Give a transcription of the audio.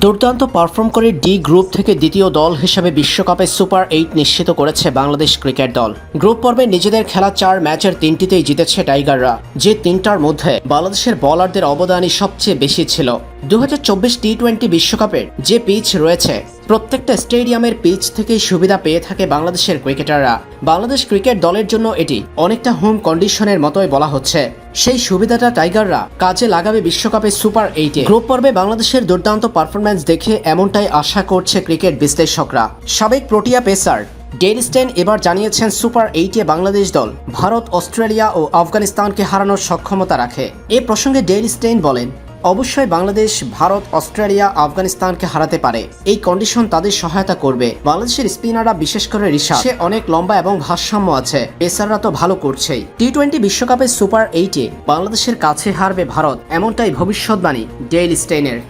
দুর্দান্ত পারফর্ম করে D group থেকে দ্বিতীয় দল হিসেবে বিশ্বকাপে সুপার এইট নিশ্চিত করেছে বাংলাদেশ ক্রিকেট দল। গ্রুপ পর্বে নিজেদের খেলা চার ম্যাচের তিনটিতেই জিতেছে টাইগাররা। যে তিনটার মধ্যে বাংলাদেশের বলারদের অবদানই সবচেয়ে বেশি ছিল। দু হাজার চব্বিশ টি টোয়েন্টি বিশ্বকাপের যে পিচ রয়েছে প্রত্যেকটা স্টেডিয়ামের পিচ থেকেই সুবিধা পেয়ে থাকে বাংলাদেশের ক্রিকেটাররা। বাংলাদেশ ক্রিকেট দলের জন্য এটি অনেকটা হোম কন্ডিশনের মতোই বলা হচ্ছে। সেই সুবিধাটা টাইগাররা কাজে লাগাবে বিশ্বকাপে সুপার এইটে। গ্রুপ পর্বে বাংলাদেশের দুর্দান্ত পারফরম্যান্স দেখে এমনটাই আশা করছে ক্রিকেট বিশ্লেষকরা। সাবেক প্রোটিয়া পেসার ডেল স্টেন এবার জানিয়েছেন সুপার এইটে বাংলাদেশ দল ভারত, অস্ট্রেলিয়া ও আফগানিস্তানকে হারানোর সক্ষমতা রাখে। এ প্রসঙ্গে ডেল স্টেইন বলেন অবশ্যই বাংলাদেশ, ভারত, অস্ট্রেলিয়া, আফগানিস্তানকে হারাতে পারে। এই কন্ডিশন তাদের সহায়তা করবে। বাংলাদেশের স্পিনাররা, বিশেষ করে ঋষা সে অনেক লম্বা এবং ভারসাম্য আছে। পেসাররা তো ভালো করছেই। টি টোয়েন্টি বিশ্বকাপের সুপার এইটে বাংলাদেশের কাছে হারবে ভারত, এমনটাই ভবিষ্যৎবাণী ডেইল স্টেইনের।